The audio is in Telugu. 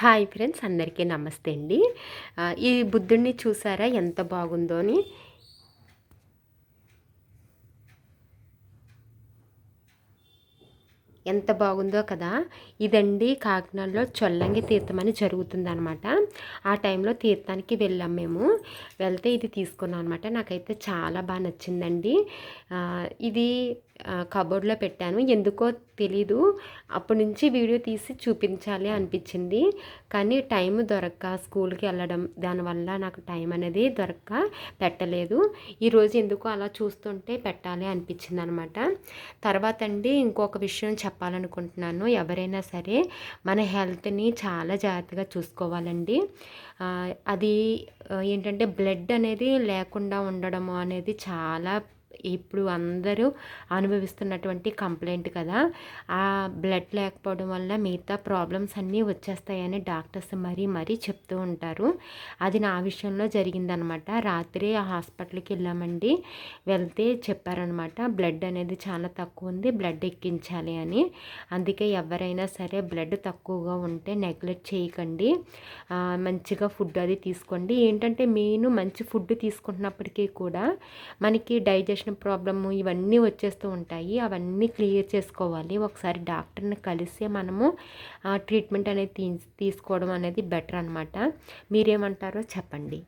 హాయ్ ఫ్రెండ్స్ అందరికీ నమస్తే అండి. ఈ బుద్ధుడిని చూసారా? ఎంత బాగుందో అని ఎంత బాగుందో కదా. ఇదండి కాకినాడలో చొల్లంగి తీర్థం అని జరుగుతుందనమాట ఆ టైంలో తీర్థానికి వెళ్ళాం మేము. వెళ్తే ఇది తీసుకున్నాం అనమాట నాకైతే చాలా బాగా నచ్చిందండి. ఇది కబోర్డ్లో పెట్టాను. ఎందుకో తెలీదు. అప్పటి నుంచి వీడియో తీసి చూపించాలి అనిపించింది. కానీ టైం దొరక్క స్కూల్కి వెళ్ళడం. దానివల్ల నాకు టైం అనేది దొరక్క పెట్టలేదు. ఈరోజు ఎందుకో అలా చూస్తుంటే పెట్టాలి అనిపించింది అనమాట తర్వాత అండి ఇంకొక విషయం చెప్పాలనుకుంటున్నాను ఎవరైనా సరే మన హెల్త్ని చాలా జాగ్రత్తగా చూసుకోవాలండి. అది ఏంటంటే బ్లడ్ అనేది లేకుండా ఉండడము అనేది చాలా ఇప్పుడు అందరూ అనుభవిస్తున్నటువంటి కంప్లైంట్ కదా ఆ బ్లడ్ లేకపోవడం వల్ల మిగతా ప్రాబ్లమ్స్ అన్నీ వచ్చేస్తాయని డాక్టర్స్ మరీ మరీ చెప్తూ ఉంటారు. అది నా విషయంలో జరిగిందనమాట. రాత్రి ఆ హాస్పిటల్కి వెళ్ళామండి. వెళ్తే చెప్పారనమాట బ్లడ్ అనేది చాలా తక్కువ ఉంది బ్లడ్ ఎక్కించాలి అని. అందుకే ఎవరైనా సరే బ్లడ్ తక్కువగా ఉంటే నెగ్లెక్ట్ చేయకండి. మంచిగా ఫుడ్ అది తీసుకోండి. ఏంటంటే మెయిన్ మంచి ఫుడ్ తీసుకుంటున్నప్పటికీ కూడా మనకి డైజెషన్ డైజెషన్ ప్రాబ్లము ఇవన్నీ వచ్చేస్తూ ఉంటాయి. అవన్నీ క్లియర్ చేసుకోవాలి. ఒకసారి డాక్టర్ని కలిసి మనము ట్రీట్మెంట్ అనేది తీసుకోవడం అనేది బెటర్ అనమాట మీరేమంటారో చెప్పండి.